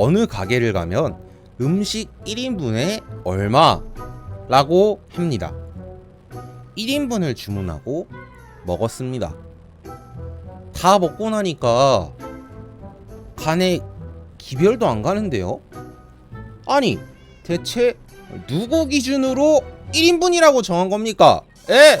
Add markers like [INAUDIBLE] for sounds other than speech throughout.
어느 가게를 가면 음식 1인분에 얼마라고 합니다. 1인분을 주문하고 먹었습니다. 다 먹고 나니까 간에 기별도 안 가는데요? 아니, 대체 누구 기준으로 1인분이라고 정한 겁니까? 에?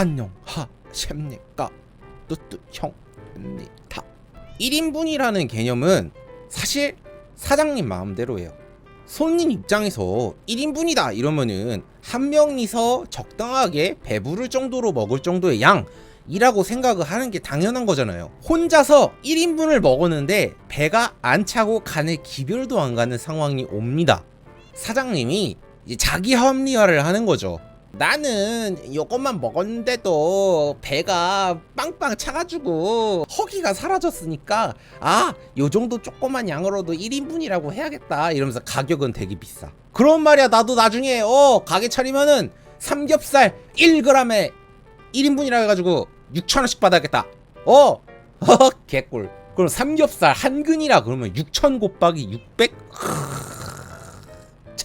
안녕하십니까. 뚜뚜 형입니다 1인분이라는 개념은 사실 사장님 마음대로예요. 손님 입장에서 1인분이다 이러면은 한 명이서 적당하게 배부를 정도로 먹을 정도의 양 이라고 생각을 하는 게 당연한 거잖아요. 혼자서 1인분을 먹었는데 배가 안 차고 간에 기별도 안 가는 상황이 옵니다. 사장님이 자기 합리화를 하는 거죠 나는 이것만 먹었는데도 배가 빵빵 차가지고 허기가 사라졌으니까 아 요 정도 조그만 양으로도 1인분이라고 해야겠다 이러면서 가격은 되게 비싸. 그런 말이야 나도 나중에. 어 가게 차리면은 삼겹살 1g에 1인분이라 해가지고 6천원씩 받아야겠다. 어 허, 개꿀. 그럼 삼겹살 한 근이라 그러면 6천 곱하기 600자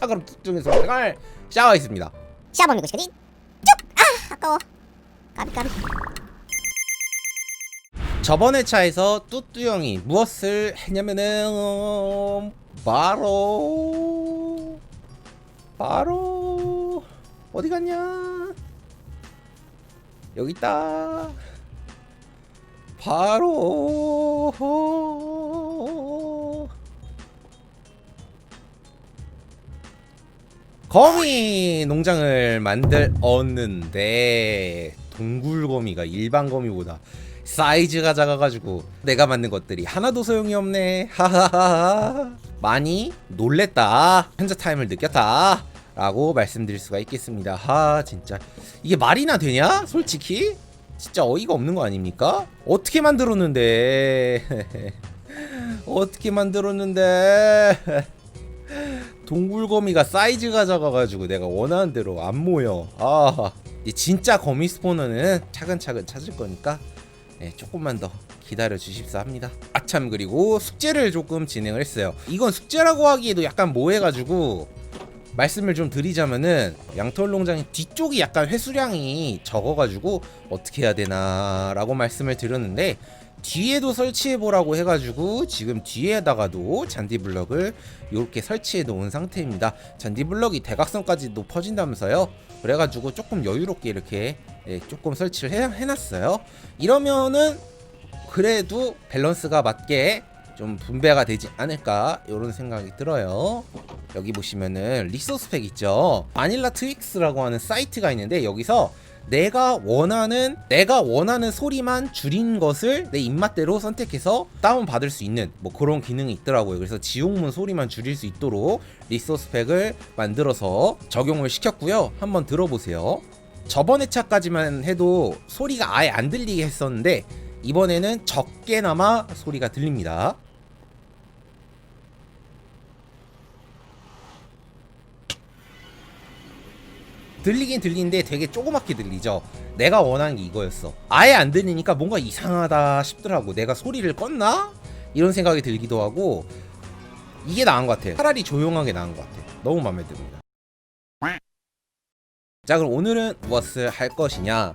그럼 특정해서 생활 시작하겠습니다 시합하는 것이거든. 쭉! 아 아까워. 까비 까비. 저번에 차에서 뚜뚜 형이 무엇을 했냐면은 어, 바로 바로 어디 갔냐 여기 있다 바로 거미 농장을 만들었는데 동굴 거미가 일반 거미보다 사이즈가 작아가지고 내가 만든 것들이 하나도 소용이 없네. 하하하하. 많이 놀랬다. 현자 타임을 느꼈다. 라고 말씀드릴 수가 있겠습니다. 하 진짜. 이게 말이나 되냐? 솔직히? 진짜 어이가 없는 거 아닙니까? 어떻게 만들었는데? [LAUGHS] 어떻게 만들었는데 [LAUGHS] 동굴거미가 사이즈가 작아가지고 내가 원하는 대로 안 모여 아이 진짜 거미 스포너는 차근차근 찾을 거니까 네, 조금만 더 기다려 주십사 합니다. 아참 그리고 숙제를 조금 진행을 했어요. 이건 숙제라고 하기에도 약간 모해가지고 말씀을 좀 드리자면은 양털 농장의 뒤쪽이 약간 회수량이 적어가지고 어떻게 해야 되나 라고 말씀을 드렸는데 뒤에도 설치해 보라고 해가지고 지금 뒤에다가도 잔디 블럭을 이렇게 설치해 놓은 상태입니다. 잔디 블럭이 대각선까지도 퍼진다면서요. 그래가지고 조금 여유롭게 이렇게 예, 조금 설치를 해, 해놨어요. 이러면은 그래도 밸런스가 맞게 좀 분배가 되지 않을까 이런 생각이 들어요. 여기 보시면은 리소스 팩 있죠. 마닐라 트윅스라고 하는 사이트가 있는데 여기서 내가 원하는 내가 원하는 소리만 줄인 것을 내 입맛대로 선택해서 다운 받을 수 있는 뭐 그런 기능이 있더라고요. 그래서 지옥문 소리만 줄일 수 있도록 리소스 팩을 만들어서 적용을 시켰고요. 한번 들어보세요. 저번 회차까지만 해도 소리가 아예 안 들리게 했었는데 이번에는 적게나마 소리가 들립니다. 들리긴 들리는데 되게 조그맣게 들리죠. 내가 원하는 게 이거였어. 아예 안 들리니까 뭔가 이상하다 싶더라고. 내가 소리를 껐나? 이런 생각이 들기도 하고 이게 나은 것 같아. 차라리 조용하게 나은 것 같아. 너무 마음에 듭니다. 자 그럼 오늘은 무엇을 할 것이냐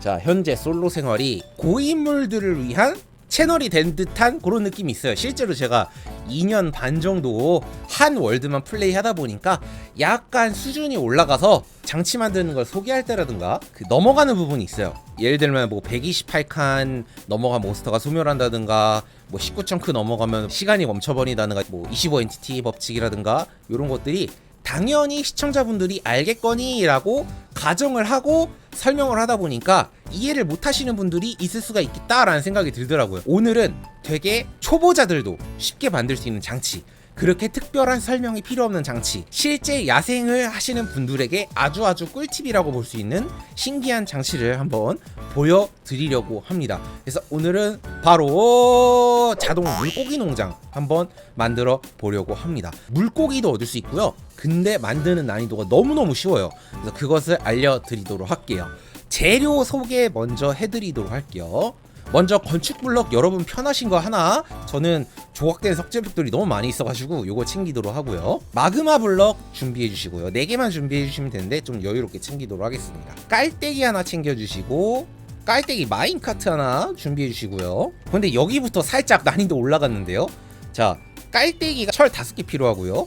자 현재 솔로 생활이 고인물들을 위한 채널이 된 듯한 그런 느낌이 있어요. 실제로 제가 2년 반 정도 한 월드만 플레이 하다 보니까 약간 수준이 올라가서 장치 만드는 걸 소개할 때라든가 그 넘어가는 부분이 있어요. 예를 들면 뭐 128칸 넘어간 몬스터가 소멸한다든가 뭐 19층크 넘어가면 시간이 멈춰버린다든가 뭐 25 엔티티 법칙이라든가 이런 것들이 당연히 시청자분들이 알겠거니라고 가정을 하고 설명을 하다 보니까 이해를 못 하시는 분들이 있을 수가 있겠다라는 생각이 들더라고요. 오늘은 되게 초보자들도 쉽게 만들 수 있는 장치 그렇게 특별한 설명이 필요 없는 장치 실제 야생을 하시는 분들에게 아주 아주 꿀팁이라고 볼 수 있는 신기한 장치를 한번 보여드리려고 합니다. 그래서 오늘은 바로 자동 물고기 농장 한번 만들어 보려고 합니다. 물고기도 얻을 수 있고요. 근데 만드는 난이도가 너무너무 쉬워요. 그래서 그것을 알려드리도록 할게요. 재료 소개 먼저 해드리도록 할게요 먼저 건축 블럭 여러분 편하신 거 하나? 저는 조각된 석재벽돌이 너무 많이 있어가지고 요거 챙기도록 하고요. 마그마 블럭 준비해 주시고요. 4개만 준비해 주시면 되는데 좀 여유롭게 챙기도록 하겠습니다. 깔때기 하나 챙겨 주시고 깔때기 마인카트 하나 준비해 주시고요. 근데 여기부터 살짝 난이도 올라갔는데요. 자 깔때기가 철 5개 필요하고요.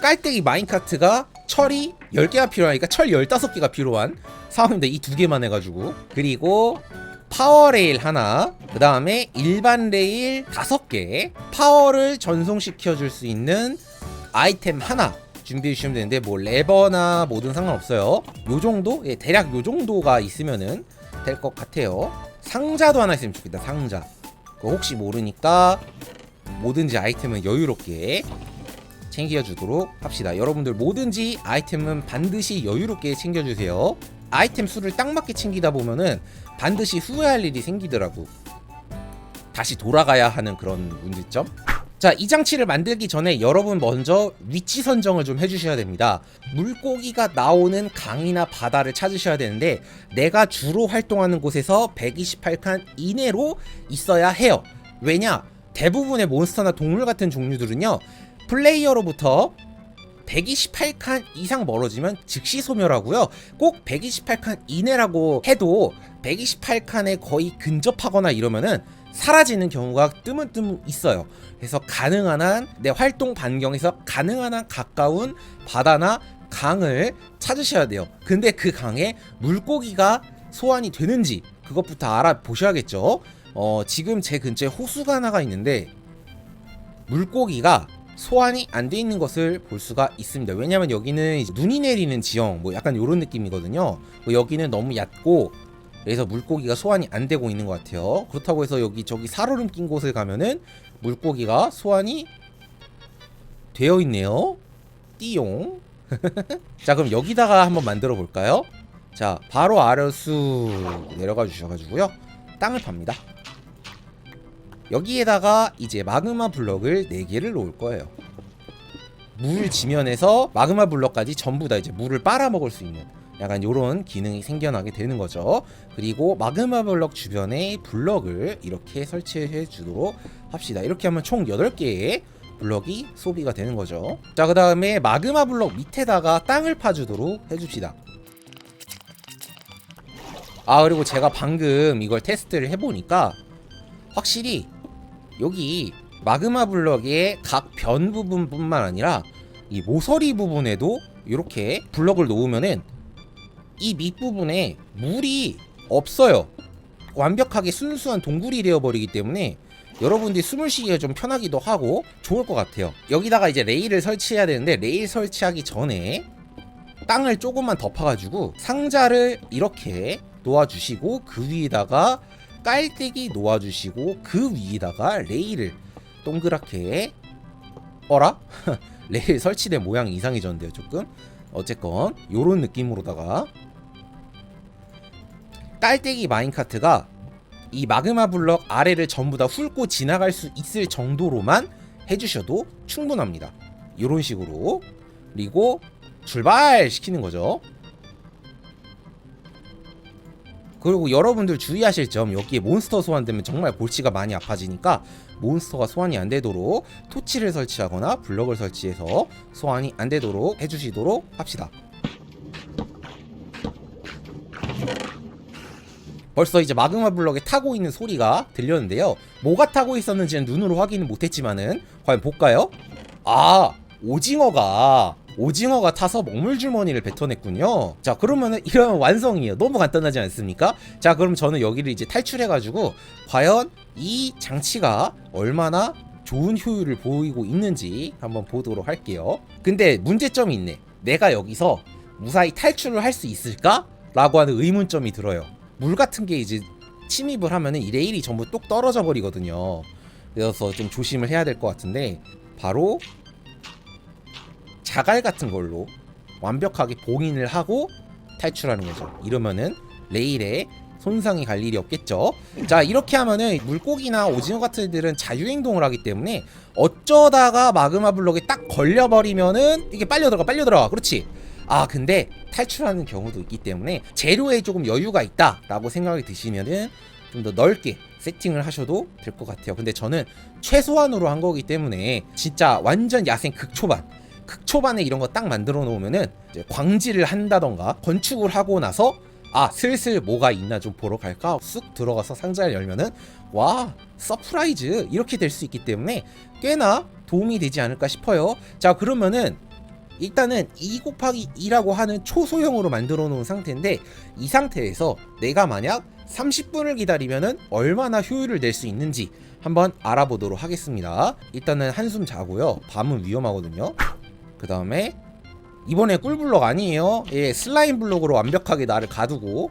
깔때기 마인카트가 철이 10개가 필요하니까 철 15개가 필요한 상황인데 이 두 개만 해가지고. 그리고 파워 레일 하나, 그 다음에 일반 레일 다섯 개, 파워를 전송시켜 줄 수 있는 아이템 하나 준비해 주시면 되는데 뭐 레버나 뭐든 상관없어요. 요 정도, 예, 대략 요 정도가 있으면은 될 것 같아요. 상자도 하나 있으면 좋겠다. 상자. 그거 혹시 모르니까 뭐든지 아이템은 여유롭게 챙겨주도록 합시다. 여러분들 뭐든지 아이템은 반드시 여유롭게 챙겨주세요. 아이템 수를 딱 맞게 챙기다 보면은 반드시 후회할 일이 생기더라고. 다시 돌아가야 하는 그런 문제점. 자, 이 장치를 만들기 전에 여러분 먼저 위치 선정을 좀 해주셔야 됩니다. 물고기가 나오는 강이나 바다를 찾으셔야 되는데 내가 주로 활동하는 곳에서 128칸 이내로 있어야 해요. 왜냐? 대부분의 몬스터나 동물 같은 종류들은요, 플레이어로부터 128칸 이상 멀어지면 즉시 소멸하고요. 꼭 128칸 이내라고 해도 128칸에 거의 근접하거나 이러면은 사라지는 경우가 뜨문뜨문 있어요. 그래서 가능한 한 내 활동 반경에서 가능한 한 가까운 바다나 강을 찾으셔야 돼요. 근데 그 강에 물고기가 소환이 되는지 그것부터 알아보셔야겠죠. 어, 지금 제 근처에 호수가 하나가 있는데 물고기가 소환이 안 돼 있는 것을 볼 수가 있습니다. 왜냐하면 여기는 눈이 내리는 지형, 뭐 약간 이런 느낌이거든요. 뭐 여기는 너무 얕고 그래서 물고기가 소환이 안 되고 있는 것 같아요. 그렇다고 해서 여기 저기 살얼음 낀 곳을 가면은 물고기가 소환이 되어 있네요. 띠용. [LAUGHS] 자 그럼 여기다가 한번 만들어 볼까요? 자 바로 아래수 내려가 주셔가지고요 땅을 팝니다. 여기에다가 이제 마그마 블럭을 4개를 놓을 거예요. 물 지면에서 마그마 블럭까지 전부 다 이제 물을 빨아먹을 수 있는 약간 요런 기능이 생겨나게 되는 거죠. 그리고 마그마 블럭 주변에 블럭을 이렇게 설치해 주도록 합시다. 이렇게 하면 총 8개의 블럭이 소비가 되는 거죠. 자, 그 다음에 마그마 블럭 밑에다가 땅을 파주도록 해줍시다. 아, 그리고 제가 방금 이걸 테스트를 해보니까 확실히 여기 마그마 블럭의 각 변 부분뿐만 아니라 이 모서리 부분에도 이렇게 블럭을 놓으면은 이 밑부분에 물이 없어요. 완벽하게 순수한 동굴이 되어버리기 때문에 여러분들이 숨을 쉬기가 좀 편하기도 하고 좋을 것 같아요. 여기다가 이제 레일을 설치해야 되는데 레일 설치하기 전에 땅을 조금만 덮어가지고 상자를 이렇게 놓아주시고 그 위에다가 깔때기 놓아주시고 그 위에다가 레일을 동그랗게 어라? [LAUGHS] 레일 설치된 모양이 이상해졌는데요 조금 어쨌건 요런 느낌으로다가 깔때기 마인카트가 이 마그마 블럭 아래를 전부 다 훑고 지나갈 수 있을 정도로만 해주셔도 충분합니다. 요런 식으로. 그리고 출발 시키는 거죠. 그리고 여러분들 주의하실 점 여기에 몬스터 소환되면 정말 골치가 많이 아파지니까 몬스터가 소환이 안 되도록 토치를 설치하거나 블럭을 설치해서 소환이 안 되도록 해주시도록 합시다. 벌써 이제 마그마 블럭에 타고 있는 소리가 들렸는데요. 뭐가 타고 있었는지는 눈으로 확인은 못했지만은 과연 볼까요? 아 오징어가 오징어가 타서 먹물 주머니를 뱉어냈군요. 자 그러면은 이런 완성이에요. 너무 간단하지 않습니까? 자 그럼 저는 여기를 이제 탈출해 가지고 과연 이 장치가 얼마나 좋은 효율을 보이고 있는지 한번 보도록 할게요. 근데 문제점이 있네. 내가 여기서 무사히 탈출을 할 수 있을까? 라고 하는 의문점이 들어요. 물 같은 게 이제 침입을 하면은 이 레일이 전부 똑 떨어져 버리거든요. 그래서 좀 조심을 해야 될 것 같은데 바로 자갈 같은 걸로 완벽하게 봉인을 하고 탈출하는 거죠. 이러면은 레일에 손상이 갈 일이 없겠죠. 자 이렇게 하면은 물고기나 오징어 같은 애들은 자유행동을 하기 때문에 어쩌다가 마그마 블록에 딱 걸려버리면은 이게 빨려 들어가 빨려 들어가 그렇지. 아 근데 탈출하는 경우도 있기 때문에 재료에 조금 여유가 있다라고 생각이 드시면은 좀 더 넓게 세팅을 하셔도 될 것 같아요. 근데 저는 최소한으로 한 거기 때문에 진짜 완전 야생 극초반 극초반에 이런 거 딱 만들어 놓으면은 광지를 한다던가 건축을 하고 나서 아 슬슬 뭐가 있나 좀 보러 갈까 쑥 들어가서 상자를 열면은 와 서프라이즈 이렇게 될 수 있기 때문에 꽤나 도움이 되지 않을까 싶어요 자 그러면은 일단은 2 곱하기 2라고 하는 초소형으로 만들어 놓은 상태인데 이 상태에서 내가 만약 30분을 기다리면은 얼마나 효율을 낼 수 있는지 한번 알아보도록 하겠습니다 일단은 한숨 자고요 밤은 위험하거든요 그 다음에 이번에 꿀블럭 아니에요. 예, 슬라임 블럭으로 완벽하게 나를 가두고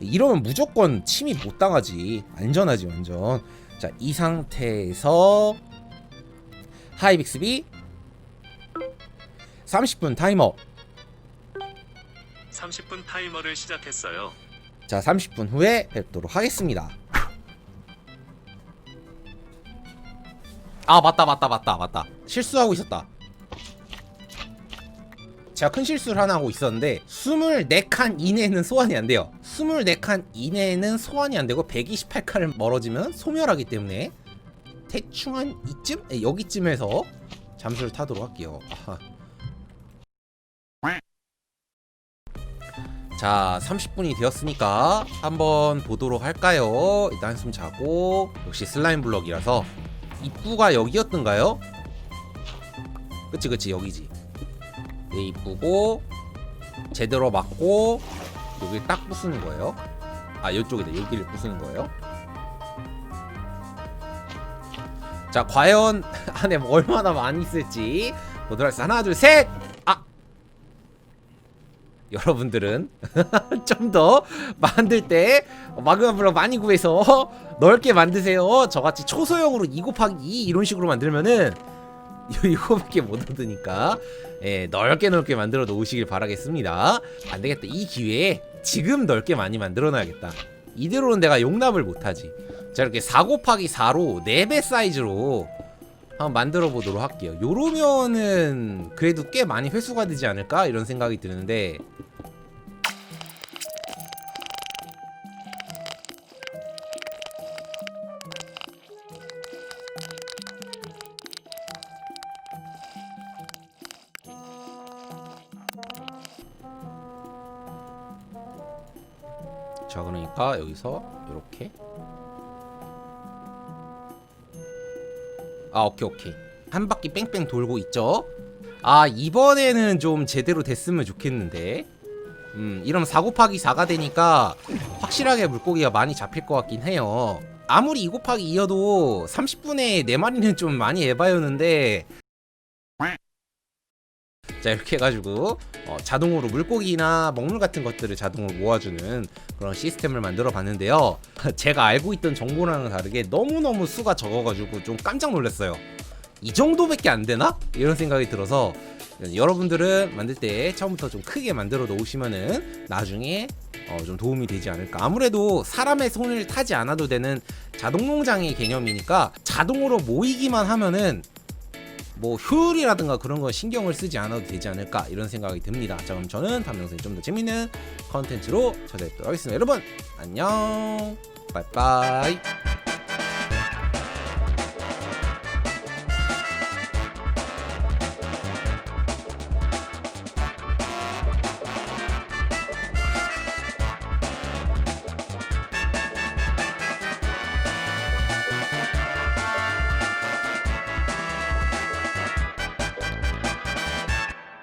이러면 무조건 침입 못 당하지. 안전하지 완전. 자, 이 상태에서 하이빅스비 30분 타이머. 30분 타이머를 시작했어요. 자, 30분 후에 뵙도록 하겠습니다. 아, 맞다, 맞다, 맞다, 맞다. 실수하고 있었다. 제가 큰 실수를 하나 하고 있었는데 24칸 이내에는 소환이 안 돼요 24칸 이내에는 소환이 안 되고 128칸을 멀어지면 소멸하기 때문에 대충 한 이쯤? 네, 여기쯤에서 잠수를 타도록 할게요 아하. 자 30분이 되었으니까 한번 보도록 할까요 일단 한숨 자고 역시 슬라임 블럭이라서 입구가 여기였던가요? 그치 그치 여기지 얘 이쁘고 제대로 맞고 여기 딱 부수는 거예요. 아 이쪽에다 여기를 부수는 거예요. 자 과연 [LAUGHS] 안에 뭐 얼마나 많이 있을지 보도록 하겠습니다. 하나 둘 셋. 아 여러분들은 [LAUGHS] 좀 더 만들 때 마그마 블럭 많이 구해서 넓게 만드세요. 저같이 초소형으로 2 곱하기 2 이런 식으로 만들면은 [LAUGHS] 이거밖에 못 얻으니까 예, 넓게 넓게 만들어 놓으시길 바라겠습니다. 안 되겠다. 이 기회에 지금 넓게 많이 만들어 놔야겠다. 이대로는 내가 용납을 못하지. 자, 이렇게 4 곱하기 4로 4배 사이즈로 한번 만들어 보도록 할게요. 요러면은 그래도 꽤 많이 회수가 되지 않을까? 이런 생각이 드는데 여기서 이렇게. 아 오케이 오케이. 한 바퀴 뺑뺑 돌고 있죠? 아 이번에는 좀 제대로 됐으면 좋겠는데. 음 이러면 4 곱하기 4가 되니까 확실하게 물고기가 많이 잡힐 것 같긴 해요. 아무리 2 곱하기 2여도 30분에 4마리는 좀 많이 에바였는데 자 이렇게 해가지고 어, 자동으로 물고기나 먹물 같은 것들을 자동으로 모아주는 그런 시스템을 만들어 봤는데요. [LAUGHS] 제가 알고 있던 정보랑은 다르게 너무너무 수가 적어가지고 좀 깜짝 놀랐어요. 이 정도밖에 안 되나? 이런 생각이 들어서 여러분들은 만들 때 처음부터 좀 크게 만들어 놓으시면은 나중에 어, 좀 도움이 되지 않을까. 아무래도 사람의 손을 타지 않아도 되는 자동 농장의 개념이니까 자동으로 모이기만 하면은 뭐 효율이라든가 그런 거 신경을 쓰지 않아도 되지 않을까 이런 생각이 듭니다. 자 그럼 저는 다음 영상에 좀 더 재밌는 컨텐츠로 찾아뵙도록 하겠습니다. 여러분 안녕 빠이빠이